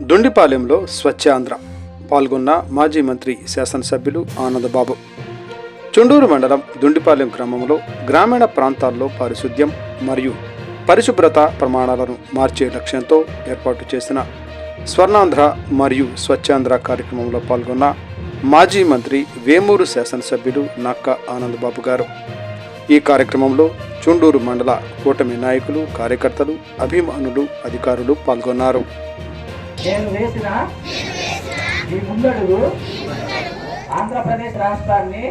దొండిపాలెంలో స్వచ్ఛాంధ్ర పాల్గొన్న మాజీ మంత్రి శాసనసభ్యులు ఆనందబాబు. చుండూరు మండలం దుండిపాలెం గ్రామంలో గ్రామీణ ప్రాంతాల్లో పారిశుద్ధ్యం మరియు పరిశుభ్రత ప్రమాణాలను మార్చే లక్ష్యంతో ఏర్పాటు చేసిన స్వర్ణాంధ్ర మరియు స్వచ్ఛాంధ్ర కార్యక్రమంలో పాల్గొన్న మాజీ మంత్రి వేమూరు శాసనసభ్యుడు నక్క ఆనందబాబు గారు. ఈ కార్యక్రమంలో చుండూరు మండల కూటమి నాయకులు కార్యకర్తలు అభిమానులు అధికారులు పాల్గొన్నారు. నేను వేసిన ఈ ముందడుగు ఆంధ్రప్రదేశ్ రాష్ట్రాన్ని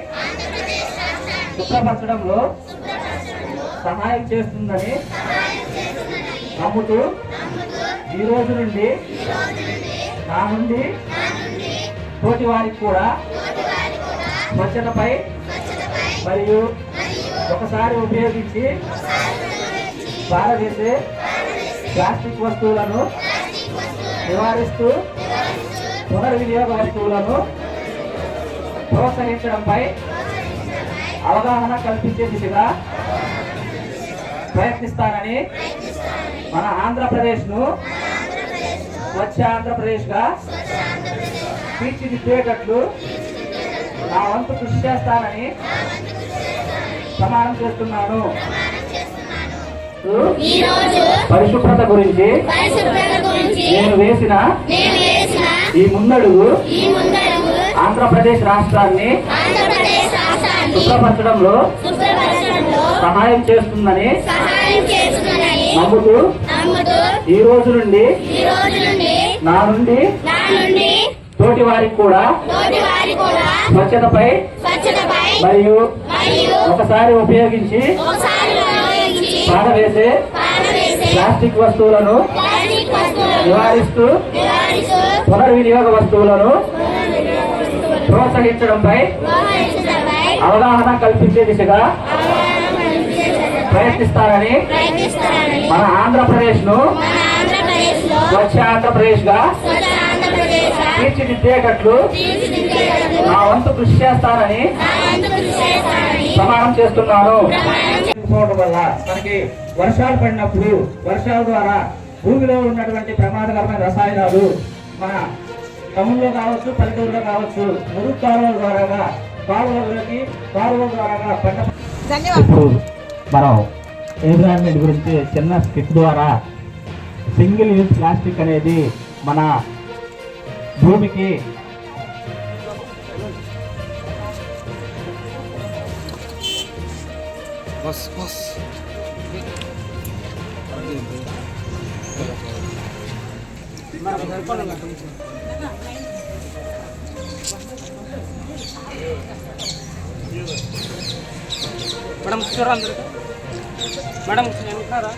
శుభ్రపరచడంలో సహాయం చేస్తుందని నమ్ముతూ ఈ రోజు నుండి నా నుండి తోటి వారికి కూడా స్వచ్ఛతపై మరియు ఒకసారి ఉపయోగించి పారవేసే ప్లాస్టిక్ వస్తువులను నివారిస్తూ పునర్వినియోగ వస్తువులను ప్రోత్సహించడంపై అవగాహన కల్పించే దిశగా ప్రయత్నిస్తానని మన ఆంధ్రప్రదేశ్ను స్వచ్ఛ ఆంధ్రప్రదేశ్గా తీర్చిదిద్దేటట్లు నా వంతు కృషి చేస్తానని ప్రమాణం చేస్తున్నాను. ఈరోజు పరిశుభ్రత గురించి పరిశుభ్రత గురించి నేను వేసిన ఈ ముందడుగు ఆంధ్రప్రదేశ్ రాష్ట్రాన్ని శుభ్రపరచడంలో సహాయం చేస్తుందని నమ్ముతూ ఈ రోజు నుండి నా నుండి తోటి వారికి కూడా స్వచ్ఛతపై మరియు ఒకసారి ఉపయోగించి వస్తువులను ప్లాస్టిక్ వస్తువులను నివారిస్తూ పునర్వినియోగ వస్తువులను ప్రోత్సహించడంపై అవగాహన కల్పించే దిశగా ప్రయత్నిస్తారని మన ఆంధ్రప్రదేశ్ను స్వచ్ఛ ఆంధ్రప్రదేశ్గా తీర్చిదిద్దేటట్లు నా వంతు కృషి చేస్తానని ప్రమాణం చేస్తున్నాను. వల్ల మనకి వర్షాలు పడినప్పుడు వర్షాల ద్వారా భూమిలో ఉన్నటువంటి ప్రమాదకరమైన రసాయనాలు మన టౌన్లో కావచ్చు పల్లెటూరులో కావచ్చు మురుగు కాలువల ద్వారాగా కాలువలకి కాలువల ద్వారాగా పంట ఇప్పుడు మనం ఎన్విరాన్మెంట్ గురించి చిన్న స్కిట్ ద్వారా సింగిల్ యూజ్ ప్లాస్టిక్ అనేది మన భూమికి మేడం కూర్చోరా అందరు మేడం నేను ఉంటున్నారా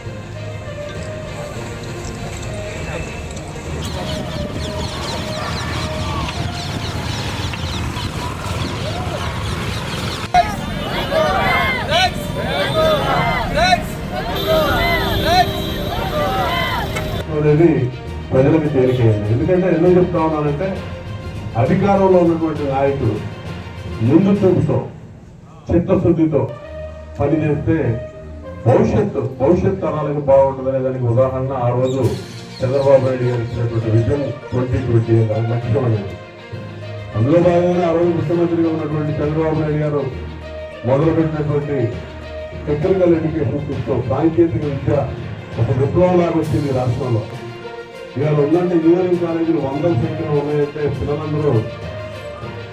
అనేది ప్రజలకు తేలికేయండి ఎందుకంటే ఎందుకు చెప్తా ఉన్నానంటే అధికారంలో ఉన్నటువంటి నాయకుడు ముందు చూపుతో చిత్తశుద్ధితో పనిచేస్తే భవిష్యత్తు భవిష్యత్ తరాలకు బాగుంటుందనే దానికి ఉదాహరణ ఆ రోజు చంద్రబాబు నాయుడు గారు ఇచ్చినటువంటి విజన్ ట్వంటీ ట్వంటీ దాని లక్ష్యమైనది. అందులో భాగంగానే ఆ రోజు ముఖ్యమంత్రిగా ఉన్నటువంటి చంద్రబాబు నాయుడు గారు మొదలుపెట్టినటువంటి టెక్నికల్ ఎడ్యుకేషన్ సిస్టమ్ సాంకేతిక విద్య ఒక విప్లవం లాగా వచ్చింది రాష్ట్రంలో. ఇవాళ ఉందంటే ఇంజనీరింగ్ కాలేజీలు వందల సంఖ్యలో ఉన్నాయంటే పిల్లలందరూ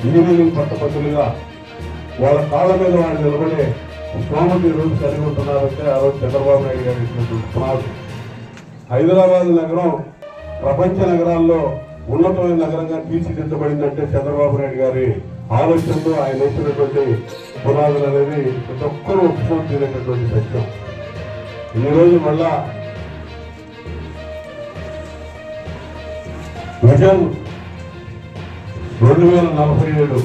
ఇంజనీరింగ్ పట్టపట్టులుగా వాళ్ళ కాళ్ళ మీద వాళ్ళు నిలబడే స్తోమత రోజు కలిగి ఉంటున్నారంటే ఆ రోజు చంద్రబాబు నాయుడు గారు ఇచ్చినటువంటి హైదరాబాద్ నగరం ప్రపంచ నగరాల్లో ఉన్నతమైన నగరంగా తీర్చిదిద్దబడిందంటే చంద్రబాబు నాయుడు గారి ఆలోచనలో ఆయన వేసినటువంటి పునాదులు అనేది ప్రతి ఒక్కరూ ఒప్పుకొని తీరేటటువంటి సత్యం. ఈ రోజు మళ్ళా విజన్ రెండు వేల నలభై ఏడు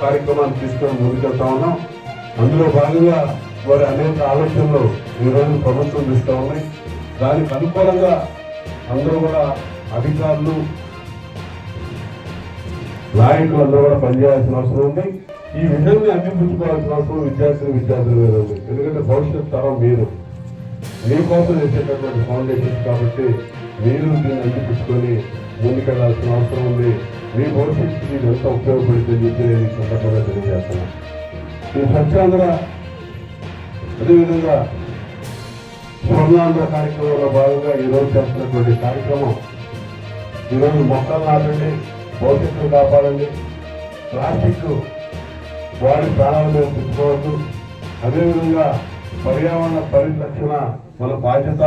కార్యక్రమాన్ని తీసుకొని ముందుకెళ్తా ఉన్నాం. అందులో భాగంగా వారి అనేక ఆలోచనలు ఈరోజు ప్రభుత్వం ఇస్తూ ఉన్నాయి. దానికి అనుకూలంగా అందరూ కూడా అధికారులు నాయకులు అందరూ కూడా పనిచేయాల్సిన అవసరం ఉంది. ఈ విజయాన్ని అందిపుచ్చుకోవాల్సిన అవసరం విద్యార్థులు విద్యార్థులు మీద ఉంది. ఎందుకంటే భవిష్యత్ తరం మీరు. మీకోసం చేసేటటువంటి ఫౌండేషన్స్ కాబట్టి మీరు దీన్ని అందిపుచ్చుకొని ముందుకెళ్ళాల్సిన అవసరం ఉంది. మీ భవిష్యత్తుకి ఇది ఎంత ఉపయోగపడుతుందని చెప్పి నేను ఈ సందర్భంగా తెలియజేస్తున్నాను ఈ స్వచ్ఛాంధ్ర అదేవిధంగా స్వర్ణాంధ్ర కార్యక్రమంలో భాగంగా ఈరోజు చేస్తున్నటువంటి కార్యక్రమం ఈరోజు మొక్కలు నాటండి భవిష్యత్తును కాపాడండి. ప్లాస్టిక్ వాడి ప్రాణాల మీద తెచ్చుకోవద్దు. అదేవిధంగా పర్యావరణ పరిరక్షణ మన బాధ్యత.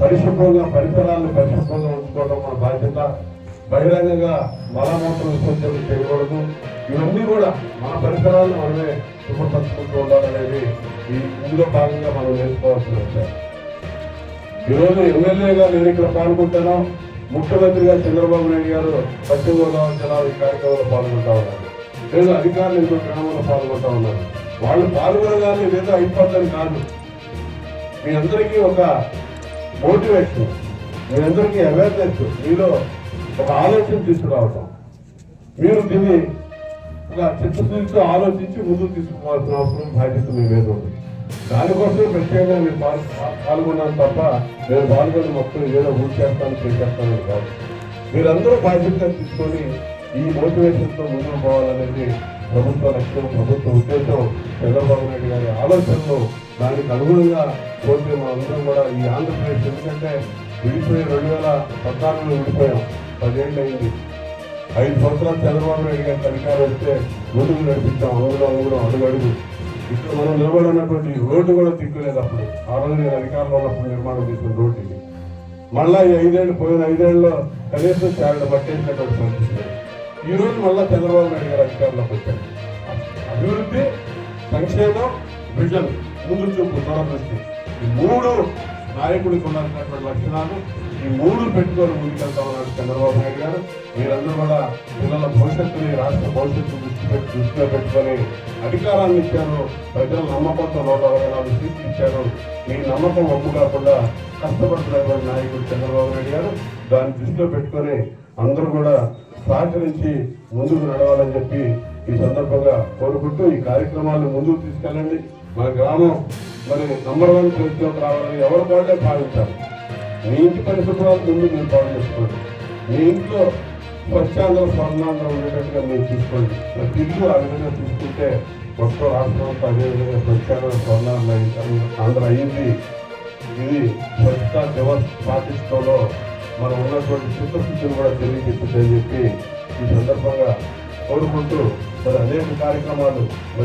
పరిశుభ్రంగా పరిసరాలను పరిశుభ్రంగా ఉంచుకోవడం మన బాధ్యత. బహిరంగంగా మలమూత్ర విసర్జన చేయకూడదు. ఇవన్నీ కూడా మన పరిసరాలను మనమే శుభ్రపరచుకుంటూ ఉండాలనేది ఈ ఇందులో భాగంగా మనం నేర్చుకోవాల్సిన వచ్చాయి ఈరోజు ఎమ్మెల్యేగా నేను ఇక్కడ పాల్గొంటాను. ముఖ్యమంత్రిగా చంద్రబాబు నాయుడు గారు పశ్చిమ గోదావరి జిల్లాలో ఈ కార్యక్రమంలో పాల్గొంటా ఉన్నారు. లేదా అధికారులు ఇంకో గ్రామంలో పాల్గొంటా ఉన్నారు. వాళ్ళు పాల్గొనగానే లేదా అయిపోతారు కాదు. మీ అందరికీ ఒక మోటివేషన్. మీరందరికీ అవేర్నెస్ మీలో ఒక ఆలోచన తీసుకురావటం. మీరు దీన్ని ఒక చిత్తశుద్ధితో ఆలోచించి ముందుకు తీసుకోవాల్సిన అవసరం బాధ్యత మీ మీద ఉంది. దానికోసమే ప్రత్యేకంగా మీరు పాల్- పాల్గొన్నాను తప్ప నేను పాల్గొని మొత్తం ఏదో ఊరి చేస్తాను చేసేస్తాను కాదు. మీరందరూ బాధ్యతగా తీసుకొని ఈ మోటివేషన్తో ముందుకు పోవాలనేది ప్రభుత్వ లక్ష్యం ప్రభుత్వ ఉద్దేశం. చంద్రబాబు నాయుడు గారి ఆలోచనలు దానికి అనుగుణంగా పోతే మా అందరం కూడా ఈ ఆంధ్రప్రదేశ్ ఎందుకంటే విడిపోయి రెండు వేల పద్నాలుగులో విడిపోయాం. పదేళ్ళు అయింది. ఐదు సంవత్సరాలు చంద్రబాబు నాయుడు గారి అధికారం వస్తే ముందుకు నడిపించాం అందులో అందులో అడుగడుగు. ఇక్కడ మనం నిలబడినటువంటి రోడ్డు కూడా తిక్కలేదు అప్పుడు. ఆ రోజు నేను అధికారంలో ఉన్నప్పుడు నిర్మాణం చేసిన రోడ్డు ఇది. మళ్ళా ఈ ఐదేళ్ళు పోయిన ఐదేళ్ళలో కనీసం చాలా పట్టేసినటువంటి సంతృప్తి ఈ రోజు మళ్ళా చంద్రబాబు నాయుడు గారు అధికారంలోకి వచ్చారు. అభివృద్ధి సంక్షేమం విజన్. ముందు చూపు దూరదృష్టి ఈ మూడు నాయకుడికి ఉన్నటువంటి లక్షణాలు ఈ మూడు పెట్టుకొని ముందుకెళ్తామన్నారు చంద్రబాబు నాయుడు గారు. మీరందరూ కూడా పిల్లల భవిష్యత్తుని రాష్ట్ర భవిష్యత్తు దృష్టి పెట్టి దృష్టిలో పెట్టుకొని అధికారాన్ని ఇచ్చారు. ప్రజల నమ్మకంతో నూట అరవై నాలుగు సీట్లు ఇచ్చారు. మీ నమ్మకం ఒప్పు కాకుండా కష్టపడుతున్నటువంటి నాయకుడు చంద్రబాబు నాయుడు గారు. దాన్ని దృష్టిలో పెట్టుకొని అందరూ కూడా సహకరించి ముందుకు నడవాలని చెప్పి ఈ సందర్భంగా కోరుకుంటూ ఈ కార్యక్రమాలు ముందుకు తీసుకెళ్ళండి. మన గ్రామం మరి నంబర్ వన్ ప్లేస్లోకి రావాలని ఎవరు వాళ్ళే భావించాలి? మీ ఇంటి పరిశుభ్రాలు ముందు మీరు పాడు చేసుకోండి. మీ ఇంట్లో స్వచ్ఛాంధ్ర స్వర్ణాంధ్ర ఉండేటట్టుగా మీరు చూసుకోండి. ప్రతి ఇల్లు ఆ విధంగా తీసుకుంటే మొత్తం రాష్ట్రం అంతా అదే విధంగా స్వచ్ఛాంధ్ర స్వర్ణాంధ్ర ఆంధ్ర అయింది. ఇది స్వచ్ఛతా దివస్ పాటిస్తంలో మనం ఉన్నటువంటి చిత్తశుద్ధిని కూడా తెలియజెప్పుతుందని చెప్పి ఈ సందర్భంగా కోరుకుంటూ మరి అనేక కార్యక్రమాలు మరి